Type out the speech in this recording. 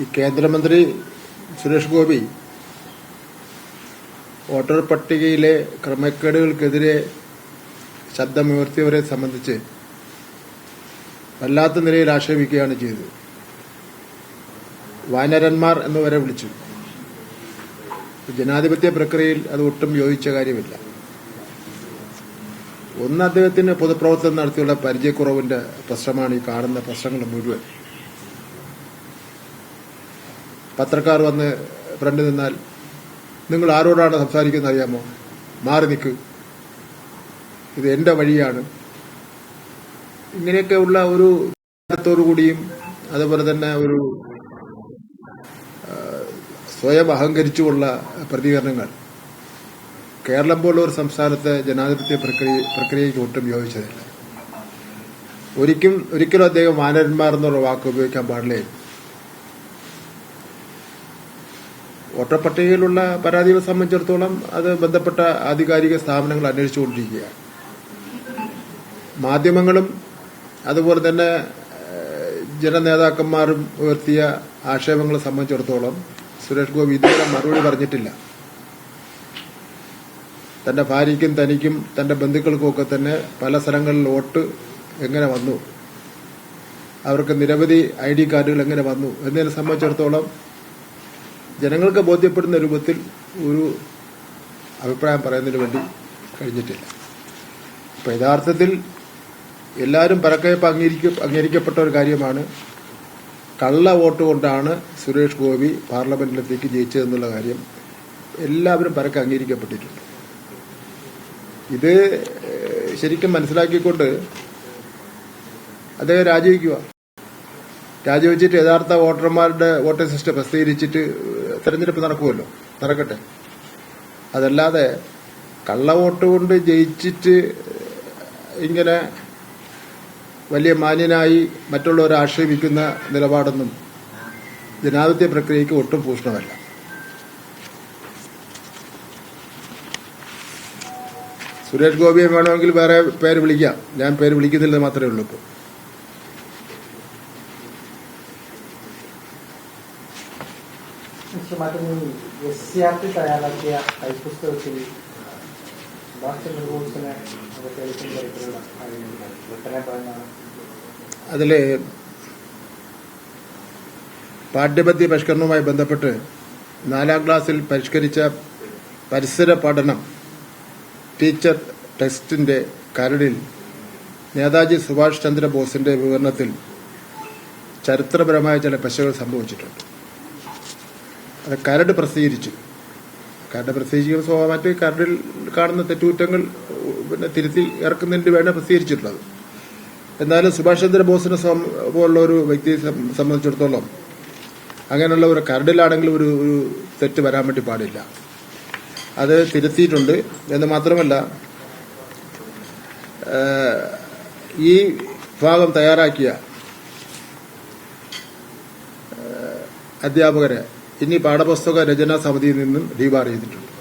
ഈ കേന്ദ്രമന്ത്രി സുരേഷ് ഗോപി വോട്ടർ പട്ടികയിലെ ക്രമക്കേടുകൾക്കെതിരെ ശബ്ദമുയർത്തിയവരെ സംബന്ധിച്ച് വല്ലാത്ത നിലയിൽ ആക്ഷേപിക്കുകയാണ് ചെയ്തത്. വാനരന്മാർ എന്നുവരെ വിളിച്ചു. ജനാധിപത്യ പ്രക്രിയയിൽ അത് ഒട്ടും യോജിച്ച കാര്യമില്ല. ഒന്ന് അദ്ദേഹത്തിന് പൊതുപ്രവർത്തനം നടത്തിയുള്ള പരിചയക്കുറവിന്റെ പ്രശ്നമാണ് ഈ കാണുന്ന പ്രശ്നങ്ങൾ മുഴുവൻ. പത്രക്കാർ വന്ന് ഫ്രണ്ട് നിന്നാൽ നിങ്ങൾ ആരോടാണ് സംസാരിക്കുന്നത് അറിയാമോ? മാറി നിൽക്ക്. ഇത് എന്റെ വഴിയാണ്. ഇങ്ങനെയൊക്കെ ഉള്ള ഒരു കൂടിയും അതുപോലെ തന്നെ ഒരു സ്വയം അഹങ്കരിച്ചുള്ള പ്രതികരണങ്ങൾ. കേരളം പോലുള്ള ഒരു സംസ്ഥാനത്തെ ജനാധിപത്യ പ്രക്രിയ പ്രക്രിയയ്ക്ക് ഒട്ടും യോജിച്ചതില്ല. ഒരിക്കലും ഒരിക്കലും അദ്ദേഹം വാനരന്മാർ എന്നുള്ള വാക്ക് ഉപയോഗിക്കാൻ പാടില്ലേ. വോട്ടർ പട്ടികയിലുള്ള പരാതികളെ സംബന്ധിച്ചിടത്തോളം അത് ബന്ധപ്പെട്ട ആധികാരിക സ്ഥാപനങ്ങൾ അന്വേഷിച്ചുകൊണ്ടിരിക്കുകയാണ്. മാധ്യമങ്ങളും അതുപോലെ തന്നെ ജനനേതാക്കന്മാരും ഉയർത്തിയ ആക്ഷേപങ്ങളെ സംബന്ധിച്ചിടത്തോളം സുരേഷ് ഗോപി ഇതുവരെ മറുപടി പറഞ്ഞിട്ടില്ല. തന്റെ ഭാര്യയ്ക്കും തനിക്കും തന്റെ ബന്ധുക്കൾക്കുമൊക്കെ തന്നെ പല സ്ഥലങ്ങളിൽ വോട്ട് എങ്ങനെ വന്നു? അവർക്ക് നിരവധി ഐ ഡി കാർഡുകൾ എങ്ങനെ വന്നു? എന്നതിനെ സംബന്ധിച്ചിടത്തോളം ജനങ്ങൾക്ക് ബോധ്യപ്പെടുന്ന രൂപത്തിൽ ഒരു അഭിപ്രായം പറയുന്നതിന് വേണ്ടി കഴിഞ്ഞിട്ടില്ല. അപ്പൊ യഥാർത്ഥത്തിൽ എല്ലാവരും പരക്കയപ്പ് അംഗീകരിക്ക അംഗീകരിക്കപ്പെട്ട ഒരു കാര്യമാണ് കള്ള വോട്ട് കൊണ്ടാണ് സുരേഷ് ഗോപി പാർലമെന്റിലെത്തേക്ക് ജയിച്ചതെന്നുള്ള കാര്യം എല്ലാവരും പരക്കെ അംഗീകരിക്കപ്പെട്ടിട്ടുണ്ട്. ഇത് ശരിക്കും മനസ്സിലാക്കിക്കൊണ്ട് അദ്ദേഹം രാജിവെക്കുക രാജിവെച്ചിട്ട് യഥാർത്ഥ വോട്ടർമാരുടെ വോട്ടിംഗ് സിസ്റ്റം പ്രസിദ്ധീകരിച്ചിട്ട് തെരഞ്ഞെടുപ്പ് നടക്കുമല്ലോ. നടക്കട്ടെ. അതല്ലാതെ കള്ളവോട്ട് കൊണ്ട് ജയിച്ചിട്ട് ഇങ്ങനെ വലിയ മാന്യനായി മറ്റുള്ളവരെ ആക്ഷേപിക്കുന്ന നിലപാടൊന്നും ജനാധിപത്യ പ്രക്രിയയ്ക്ക് ഒട്ടും പൂഷണമല്ല. സുരേഷ് ഗോപിയെ വേണമെങ്കിൽ വേറെ പേര് വിളിക്കാം. ഞാൻ പേര് വിളിക്കുന്നില്ല മാത്രമേ ഉള്ളൂ ഇപ്പോൾ. മിസ്റ്റർ മാറ്റം എസ് സി ആർ ടി തയ്യാറാക്കിയ കൈപ്പുസ്തകത്തിൽ അതിൽ പാഠ്യപദ്ധതി പരിഷ്കരണവുമായി ബന്ധപ്പെട്ട് നാലാം ക്ലാസ്സിൽ പരിഷ്കരിച്ച പരിസര പഠനം ടീച്ചർ ടെസ്റ്റിന്റെ കരടിൽ നേതാജി സുഭാഷ് ചന്ദ്രബോസിന്റെ വിവരണത്തിൽ ചരിത്രപരമായ ചില പശകൾ സംഭവിച്ചിട്ടുണ്ട്. കരട് പ്രസിദ്ധീകരിച്ചു. കരട് പ്രസിദ്ധീകരിക്കുന്ന സ്വാഭാവികമായിട്ട് കരടിൽ കാണുന്ന തെറ്റുകുറ്റങ്ങൾ പിന്നെ തിരുത്തി ഇറക്കുന്നതിന് വേണ്ടി പ്രസിദ്ധീകരിച്ചിട്ടുള്ളത്. എന്നാലും സുഭാഷ് ചന്ദ്രബോസിനെ പോലുള്ള ഒരു വ്യക്തിയെ സംബന്ധിച്ചിടത്തോളം അങ്ങനെയുള്ള ഒരു കരടിലാണെങ്കിൽ ഒരു ഒരു തെറ്റ് വരാൻ വേണ്ടി പാടില്ല. അത് തിരുത്തിയിട്ടുണ്ട്. എന്ന് മാത്രമല്ല ഈ ഭാഗം തയ്യാറാക്കിയ അധ്യാപകരെ ഇനി പാഠപുസ്തക രചനാ സമിതിയിൽ നിന്നും ഡിബാർ ചെയ്തിട്ടുണ്ട്